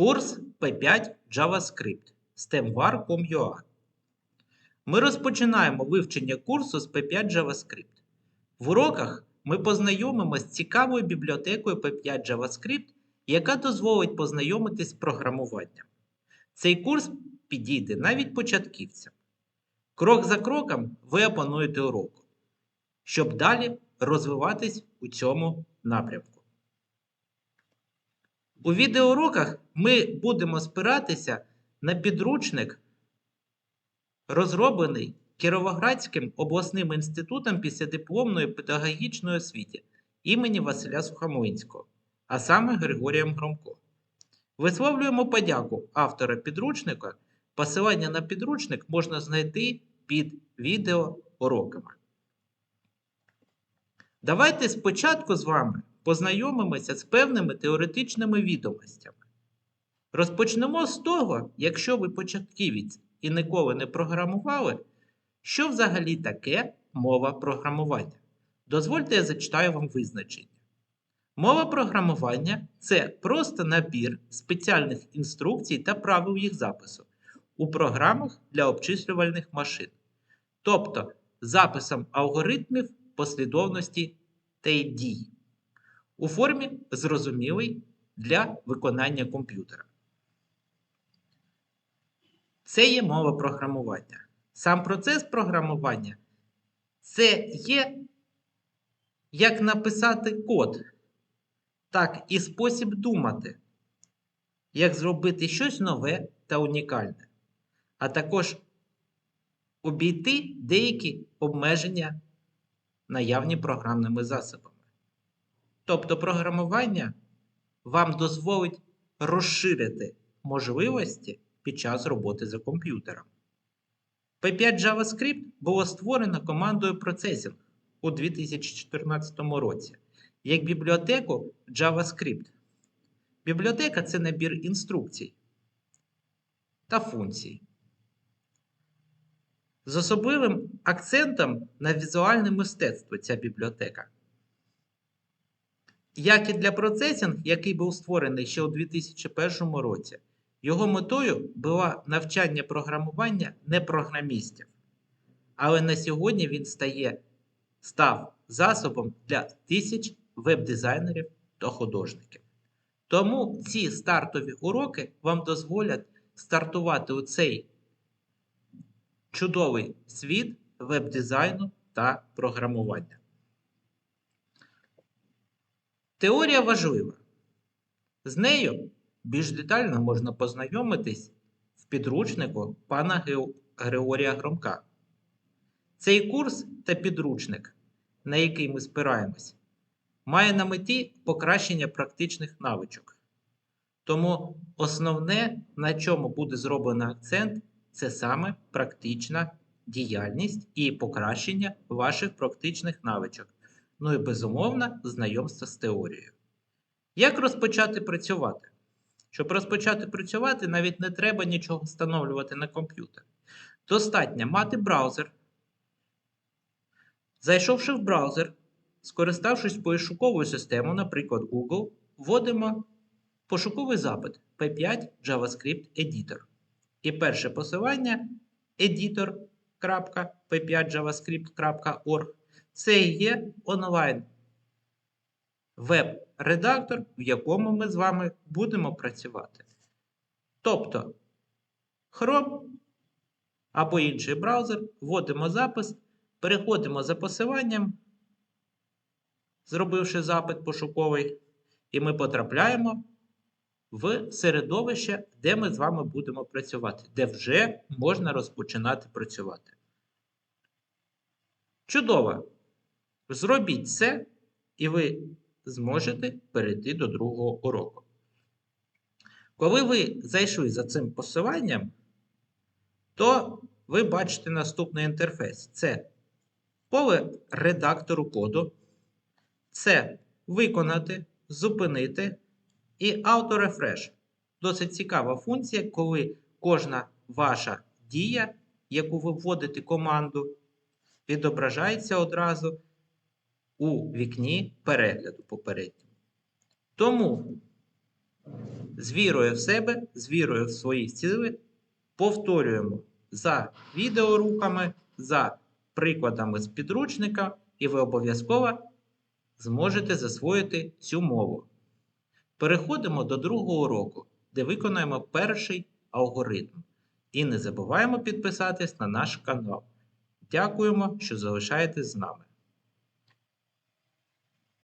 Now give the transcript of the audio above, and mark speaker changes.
Speaker 1: Курс P5 JavaScript stemvar.com.ua Ми розпочинаємо вивчення курсу з P5 JavaScript. В уроках ми познайомимося з цікавою бібліотекою P5 JavaScript, яка дозволить познайомитись з програмуванням. Цей курс підійде навіть початківцям. Крок за кроком ви опануєте уроку, щоб далі розвиватись у цьому напрямку. У відеоуроках ми будемо спиратися на підручник, розроблений Кіровоградським обласним інститутом післядипломної педагогічної освіти імені Василя Сухомлинського, а саме Григорієм Громко. Висловлюємо подяку автора підручника. Посилання на підручник можна знайти під відеоуроками. Давайте спочатку з вами познайомимося з певними теоретичними відомостями. Розпочнемо з того, якщо ви початківець і ніколи не програмували, що взагалі таке мова програмування. Дозвольте, я зачитаю вам визначення. Мова програмування це просто набір спеціальних інструкцій та правил їх запису у програмах для обчислювальних машин, тобто записом алгоритмів послідовності та дій у формі зрозумілий для виконання комп'ютера. Це є мова програмування. Сам процес програмування це є як написати код, так і спосіб думати, як зробити щось нове та унікальне, а також обійти деякі обмеження наявні програмними засобами. Тобто програмування вам дозволить розширити можливості під час роботи за комп'ютером. P5 JavaScript було створено командою Processing у 2014 році як бібліотеку JavaScript. Бібліотека це набір інструкцій та функцій. З особливим акцентом на візуальне мистецтво ця бібліотека. Як і для процесінг, який був створений ще у 2001 році, його метою було навчання програмування не програмістів. Але на сьогодні він стає, став засобом для тисяч веб-дизайнерів та художників. Тому ці стартові уроки вам дозволять стартувати у цей чудовий світ веб-дизайну та програмування. Теорія важлива. З нею більш детально можна познайомитись в підручнику пана Григорія Громка. Цей курс та підручник, на який ми спираємось, має на меті покращення практичних навичок. Тому основне, на чому буде зроблено акцент, це саме практична діяльність і покращення ваших практичних навичок. Ну і безумовно, знайомство з теорією. Як розпочати працювати? Щоб розпочати працювати, навіть не треба нічого встановлювати на комп'ютер. Достатньо мати браузер. Зайшовши в браузер, скориставшись пошуковою системою, наприклад, Google, вводимо пошуковий запит P5 JavaScript Editor. І перше посилання editor.p5javascript.org це є онлайн веб-редактор, в якому ми з вами будемо працювати. Тобто Chrome або інший браузер, вводимо запис, переходимо за посиланням, зробивши запит пошуковий, і ми потрапляємо в середовище, де ми з вами будемо працювати, де вже можна розпочинати працювати. Чудово! Зробіть це, і ви зможете перейти до другого уроку. Коли ви зайшли за цим посиланням, то ви бачите наступний інтерфейс. Це поле редактору коду. Це виконати, зупинити і auto-refresh. Досить цікава функція, коли кожна ваша дія, яку ви вводите команду, відображається одразу у вікні перегляду попередньому. Тому З вірою в себе, з вірою в свої сили повторюємо за відеоуроками, за прикладами з підручника, і ви обов'язково зможете засвоїти цю мову. Переходимо до другого уроку, де виконаємо перший алгоритм. І не забуваємо підписатись на наш канал. Дякуємо, що залишаєтесь з нами.